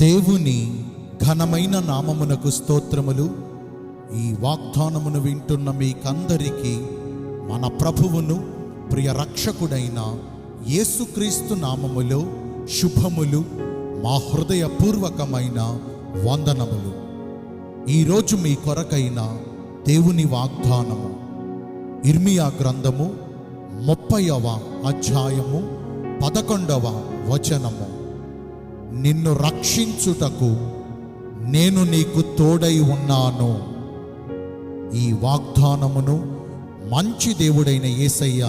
దేవుని ఘనమైన నామమునకు స్తోత్రములు. ఈ వాగ్దానమును వింటున్న మీకందరికీ మన ప్రభువును ప్రియ రక్షకుడైన యేసుక్రీస్తు నామములో శుభములు మా హృదయపూర్వకమైన వందనములు. ఈరోజు మీ కొరకైన దేవుని వాగ్దానము ఇర్మియా గ్రంథము ముప్పైవ అధ్యాయము పదకొండవ వచనము. నిన్ను రక్షించుటకు నేను నీకు తోడై ఉన్నాను. ఈ వాగ్దానమును మంచి దేవుడైన యేసయ్య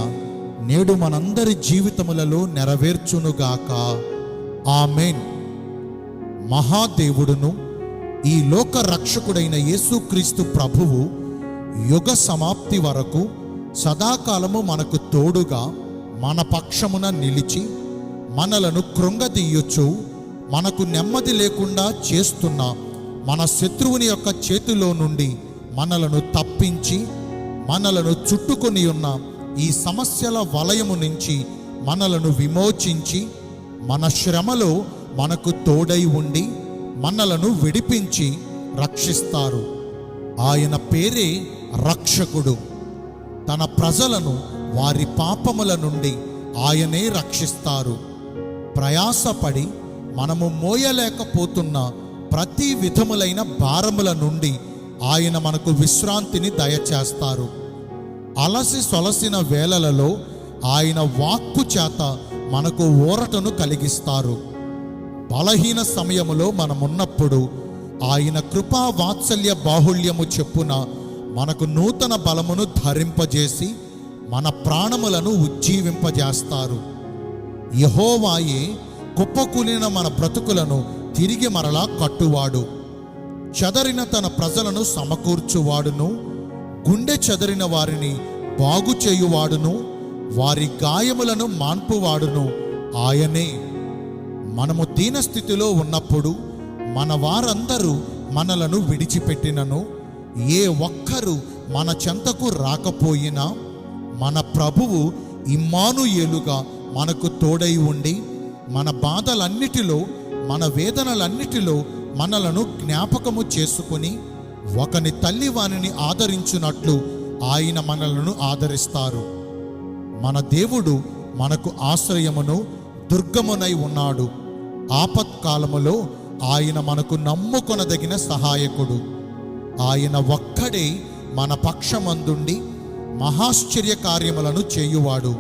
నేడు మనందరి జీవితములలో నెరవేర్చునుగాక. ఆమెన్. మహాదేవుడును ఈ లోక రక్షకుడైన యేసుక్రీస్తు ప్రభువు యుగ సమాప్తి వరకు సదాకాలము మనకు తోడుగా మన పక్షమున నిలిచి మనలను కృంగదీయొచ్చు మనకు నెమ్మది లేకుండా చేస్తున్న మన శత్రువుని యొక్క చేతిలో నుండి మనలను తప్పించి మనలను చుట్టుకొని ఉన్న ఈ సమస్యల వలయము నుంచి మనలను విమోచించి మన శ్రమలో మనకు తోడై ఉండి మనలను విడిపించి రక్షిస్తారు. ఆయన పేరే రక్షకుడు. తన ప్రజలను వారి పాపముల నుండి ఆయనే రక్షిస్తారు. ప్రయాసపడి మనము మోయలేకపోతున్న ప్రతి విధములైన భారముల నుండి ఆయన మనకు విశ్రాంతిని దయచేస్తారు. అలసి సొలసిన వేళలలో ఆయన వాక్కు చేత మనకు ఊరటను కలిగిస్తారు. బలహీన సమయములో మనమున్నప్పుడు ఆయన కృపా వాత్సల్య బాహుళ్యము చెప్పున మనకు నూతన బలమును ధరింపజేసి మన ప్రాణములను ఉజ్జీవింపజేస్తారు. యహోవాయే కుప్పకూలిన మన బ్రతుకులను తిరిగి మరలా కట్టువాడు. చెదరిన తన ప్రజలను సమకూర్చువాడును. గుండె చెదరిన వారిని బాగు చేయువాడును. వారి గాయములను మాన్పువాడును. ఆయనే మనము దీనస్థితిలో ఉన్నప్పుడు మన వారందరూ మనలను విడిచిపెట్టినను. ఏ ఒక్కరు మన చెంతకు రాకపోయినా మన ప్రభువు ఇమ్మానుయేలుగా మనకు తోడై ఉండి మన బాధలన్నిటిలో మన వేదనలన్నిటిలో మనలను జ్ఞాపకము చేసుకుని ఒకని తల్లి వానిని ఆదరించున్నట్లు ఆయన మనలను ఆదరిస్తారు. మన దేవుడు మనకు ఆశ్రయమును దుర్గమునై ఉన్నాడు. ఆపత్కాలములో ఆయన మనకు నమ్ముకొనదగిన సహాయకుడు. ఆయన ఒక్కడే మన పక్షమందుండి మహాశ్చర్య కార్యములను చేయువాడు.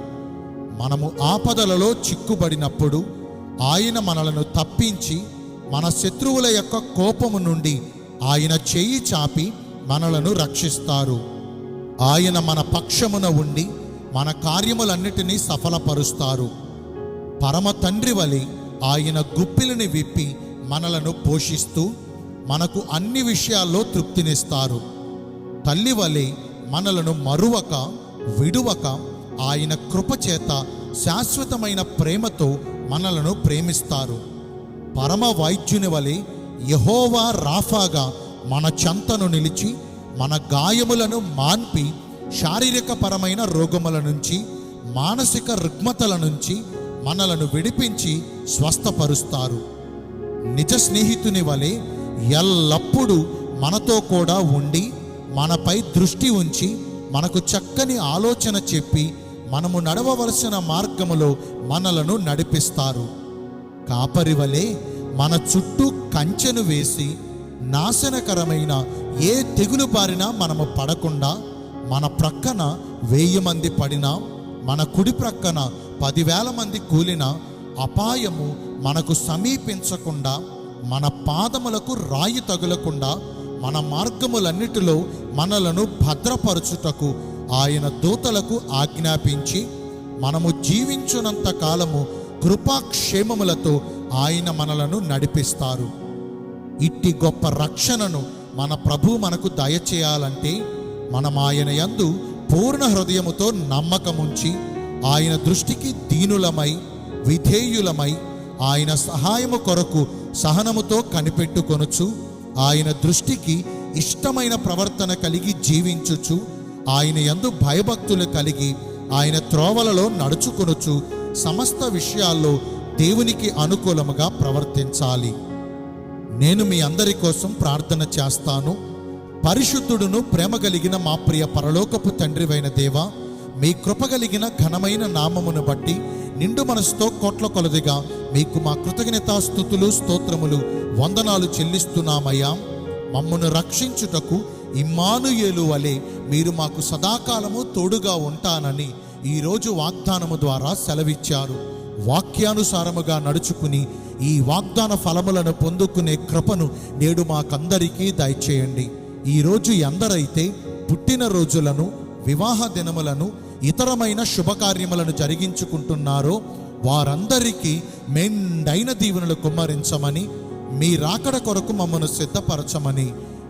మనము ఆపదలలో చిక్కుబడినప్పుడు ఆయన మనలను తప్పించి మన శత్రువుల యొక్క కోపము నుండి ఆయన చేయి చాపి మనలను రక్షిస్తారు. ఆయన మన పక్షమున ఉండి మన కార్యములన్నిటినీ సఫలపరుస్తారు. పరమ తండ్రి వలె ఆయన గుప్పిలిని విప్పి మనలను పోషిస్తూ మనకు అన్ని విషయాల్లో తృప్తినిస్తారు. తల్లి వలె మనలను మరువక విడువక ఆయన కృపచేత శాశ్వతమైన ప్రేమతో మనలను ప్రేమిస్తారు. పరమ వైద్యుని వలె యహోవా రాఫాగా మన చెంతను నిలిచి మన గాయములను మాన్పి శారీరకపరమైన రోగముల నుంచి మానసిక రుగ్మతల నుంచి మనలను విడిపించి స్వస్థపరుస్తారు. నిజ స్నేహితుని వలె ఎల్లప్పుడూ మనతో కూడా ఉండి మనపై దృష్టి ఉంచి మనకు చక్కని ఆలోచన చెప్పి మనము నడవవలసిన మార్గములో మనలను నడిపిస్తారు. కాపరి వలె మన చుట్టూ కంచెను వేసి నాశనకరమైన ఏ తెగులు బారినా మనము పడకుండా మన ప్రక్కన వెయ్యి మంది పడినా మన కుడి ప్రక్కన పదివేల మంది కూలిన అపాయము మనకు సమీపించకుండా మన పాదములకు రాయి తగులకుండా మన మార్గములన్నిటిలో మనలను భద్రపరచుటకు ఆయన దూతలకు ఆజ్ఞాపించి మనము జీవించునంత కాలము కృపాక్షేమములతో ఆయన మనలను నడిపిస్తారు. ఇట్టి గొప్ప రక్షణను మన ప్రభు మనకు దయచేయాలంటే మనం ఆయన యందు పూర్ణ హృదయముతో నమ్మకముంచి ఆయన దృష్టికి దీనులమై విధేయులమై ఆయన సహాయము కొరకు సహనముతో కనిపెట్టుకొనుచు ఆయన దృష్టికి ఇష్టమైన ప్రవర్తన కలిగి జీవించుచు ఆయన యందు భయభక్తులు కలిగి ఆయన త్రోవలలో నడుచుకొనుచు సమస్త విషయాల్లో దేవునికి అనుకూలముగా ప్రవర్తించాలి. నేను మీ అందరి కోసం ప్రార్థన చేస్తాను. పరిశుద్ధుడును ప్రేమ కలిగిన మా ప్రియ పరలోకపు తండ్రివైన దేవా మీ కృపగలిగిన ఘనమైన నామమును బట్టి నిండు మనసుతో కోట్ల కొలదిగా మీకు మా కృతజ్ఞతా స్థుతులు స్తోత్రములు వందనాలు చెల్లిస్తున్నామయ్యా. మమ్మను రక్షించుటకు ఇమ్మానుయేలు వలె మీరు మాకు సదాకాలము తోడుగా ఉంటానని ఈరోజు వాగ్దానము ద్వారా సెలవిచ్చారు. వాక్యానుసారముగా నడుచుకుని ఈ వాగ్దాన ఫలములను పొందుకునే కృపను నేడు మాకందరికీ దయచేయండి. ఈరోజు ఎందరైతే పుట్టిన రోజులను వివాహ దినములను ఇతరమైన శుభకార్యములను జరిగించుకుంటున్నారో వారందరికీ మెండైన దీవెనలు కుమ్మరించమని మీ రాకడ కొరకు మమ్మను సిద్ధపరచమని